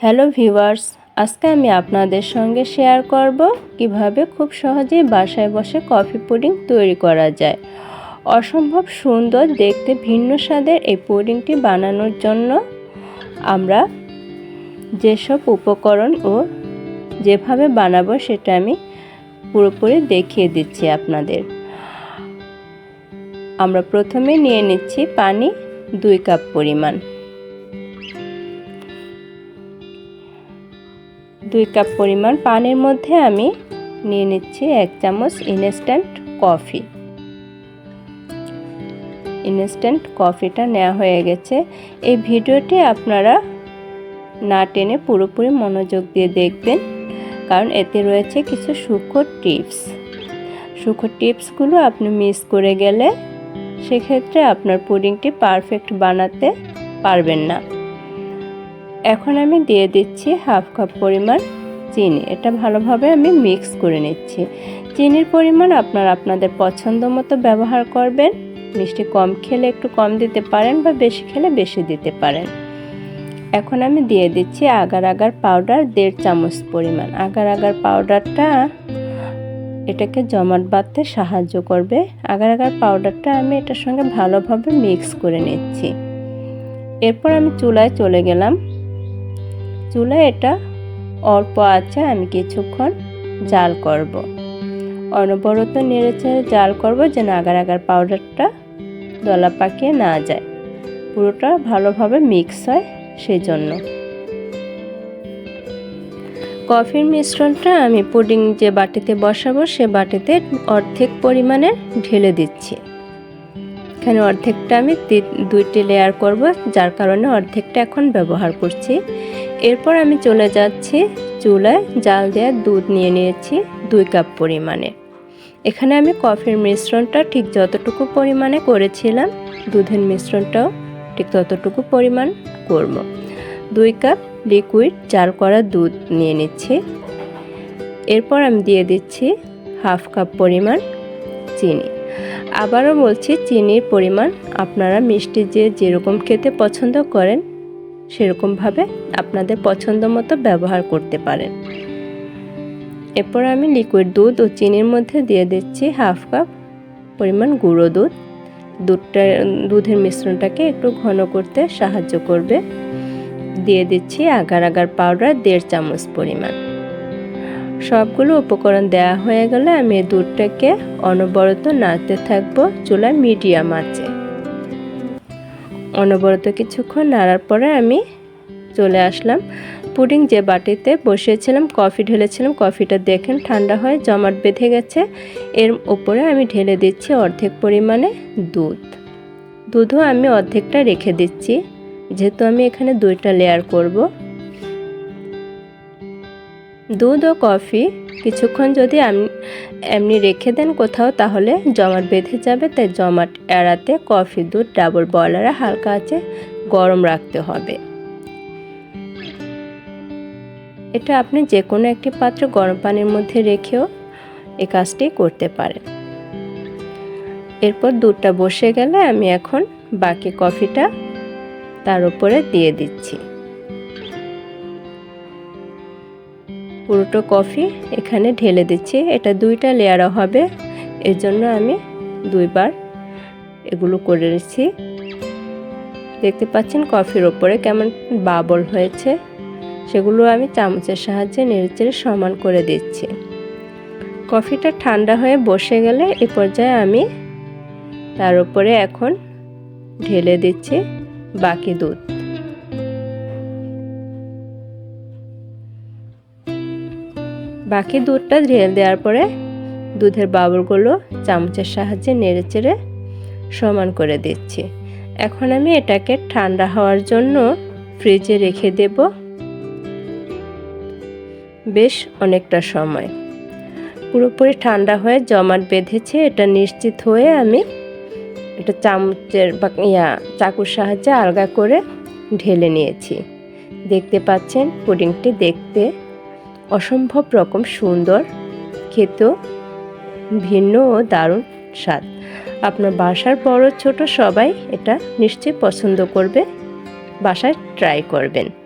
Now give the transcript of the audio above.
Hello viewers, আজকে আমি আপনাদের সঙ্গে শেয়ার করব কীভাবে খুব সহজেই বাসায় বসে কফি পুডিং তৈরি করা যায়। অসম্ভব সুন্দর দেখতে ভিন্ন স্বাদের এই পুডিংটি বানানোর জন্য আমরা যেসব উপকরণ ও যেভাবে বানাবো সেটা আমি পুরোপুরি দেখিয়ে দিচ্ছি আপনাদের। আমরা প্রথমে নিয়ে নিচ্ছি পানি দুই কাপ পরিমাণ। দুই কাপ পরিমাণ পানির মধ্যে আমি নিয়ে নিচ্ছি এক চামচ ইনস্ট্যান্ট কফি ইনস্ট্যান্ট কফিটা নেওয়া হয়ে গেছে। এই ভিডিওটি আপনারা না টেনে পুরোপুরি মনোযোগ দিয়ে দেখবেন, কারণ এতে রয়েছে কিছু সূক্ষ্ম টিপস। সূক্ষ্ম টিপসগুলো আপনি মিস করে গেলে সেক্ষেত্রে আপনার পুডিংটি পারফেক্ট বানাতে পারবেন না। এখন আমি দিয়ে দিচ্ছি হাফ কাপ পরিমাণ চিনি। এটা ভালোভাবে আমি মিক্স করে নিচ্ছি। চিনির পরিমাণ আপনারা আপনাদের পছন্দ মতো ব্যবহার করবেন। মিষ্টি কম খেলে একটু কম দিতে পারেন বা বেশি খেলে বেশি দিতে পারেন। এখন আমি দিয়ে দিচ্ছি আগার আগার পাউডার দেড় চামচ পরিমাণ। আগার আগার পাউডারটা এটাকে জমাট বাঁধতে সাহায্য করবে। আগার আগার পাউডারটা আমি এটার সঙ্গে ভালোভাবে মিক্স করে নিচ্ছি। এরপর আমি চুলায় চলে গেলাম। চুলায় এটা অল্প আছে আমি কিছুক্ষণ জাল করব। অনবরত নেড়েছে জাল করব যেন আগার আগার পাউডারটা দলা পাকিয়ে না যায়। পুরোটা ভালোভাবে মিক্স হয় সেই জন্য কফির মিশ্রণটা আমি পুডিং যে বাটিতে বসাবো সে বাটিতে অর্ধেক পরিমাণে ঢেলে দিচ্ছি। এখানে অর্ধেকটা আমি দুইটি লেয়ার করব, যার কারণে অর্ধেকটা এখন ব্যবহার করছি। এরপর আমি চলে যাচ্ছি চুলায়, জাল দেওয়া দুধ নিয়ে নিয়েছি দুই কাপ পরিমাণে। এখানে আমি কফির মিশ্রণটা ঠিক যতটুকু পরিমাণে করেছিলাম, দুধের মিশ্রণটাও ঠিক ততটুকু পরিমাণ করব। দুই কাপ লিকুইড জাল করা দুধ নিয়ে নিচ্ছি। এরপর আমি দিয়ে দিচ্ছি হাফ কাপ পরিমাণ চিনি। আবারও বলছি, চিনির পরিমাণ আপনারা মিষ্টি যে যেরকম খেতে পছন্দ করেন সেরকমভাবে আপনাদের পছন্দ মতো ব্যবহার করতে পারেন। এরপর আমি লিকুইড দুধ ও চিনির মধ্যে দিয়ে দিচ্ছি হাফ কাপ পরিমাণ গুঁড়ো দুধ। দুধটা, দুধের মিশ্রণটাকে একটু ঘন করতে সাহায্য করবে। দিয়ে দিচ্ছি আগার আগার পাউডার দেড় চামচ পরিমাণ। সবগুলো উপকরণ দেওয়া হয়ে গেলে আমি দুধটাকে অনবরত নাড়তে থাকব চুলায় মিডিয়াম আছে। অনবরত কিছুক্ষণ নাড়ার পরে আমি চলে আসলাম। পুডিং যে বাটিতে বসিয়েছিলাম, কফি ঢেলেছিলাম, কফিটা দেখেন ঠান্ডা হয়ে, জমাট বেঁধে গেছে। এর উপরে আমি ঢেলে দিচ্ছি অর্ধেক পরিমাণে দুধ। দুধও আমি অর্ধেকটা রেখে দিচ্ছি। যেহেতু আমি এখানে দুইটা লেয়ার করব। দুধ ও কফি কিছুক্ষণ যদি এমনি রেখে দেন কোথাও, তাহলে জমাট বেঁধে যাবে। তাই জমাট এড়াতে কফি, দুধ, ডাবল বয়লারে হালকা আছে গরম রাখতে হবে। এটা আপনি যে কোনো একটি পাত্র গরম পানির মধ্যে রেখেও এ কাজটি করতে পারেন। এরপর দুধটা বসে গেলে আমি এখন বাকি কফিটা তার উপরে দিয়ে দিচ্ছি। পুরোটো কফি এখানে ঢেলে দিচ্ছি। এটা দুইটা লেয়ারও হবে। এর জন্য আমি দুইবার এগুলো করে নিচ্ছি। দেখতে পাচ্ছেন কফির ওপরে কেমন বাবল হয়েছে। সেগুলো আমি চামচের সাহায্যে নেড়েচেড়ে সমান করে দিচ্ছি। কফিটা ঠান্ডা হয়ে বসে গেলে এ পর্যায়ে আমি তার উপরে এখন ঢেলে দিচ্ছি বাকি দুধ। বাকি দুধটা ঢেলে দেওয়ার পরে দুধের বাবুরগুলো চামচের সাহায্যে নেড়ে চেড়ে সমান করে দিচ্ছি। এখন আমি এটাকে ঠান্ডা হওয়ার জন্য ফ্রিজে রেখে দেব বেশ অনেকটা সময়। পুরোপুরি ঠান্ডা হয়ে জমাট বেঁধেছে, এটা নিশ্চিত হয়ে আমি এটা চামচের বা ইয়া চাকুর সাহায্যে আলগা করে ঢেলে নিয়েছি। দেখতে পাচ্ছেন পুডিংটি দেখতে অসম্ভব রকম সুন্দর, খেতেও ভিন্ন ও দারুণ স্বাদ। আপনার বাসার বড় ছোট সবাই এটা নিশ্চয়ই পছন্দ করবে। বাসায় ট্রাই করবেন।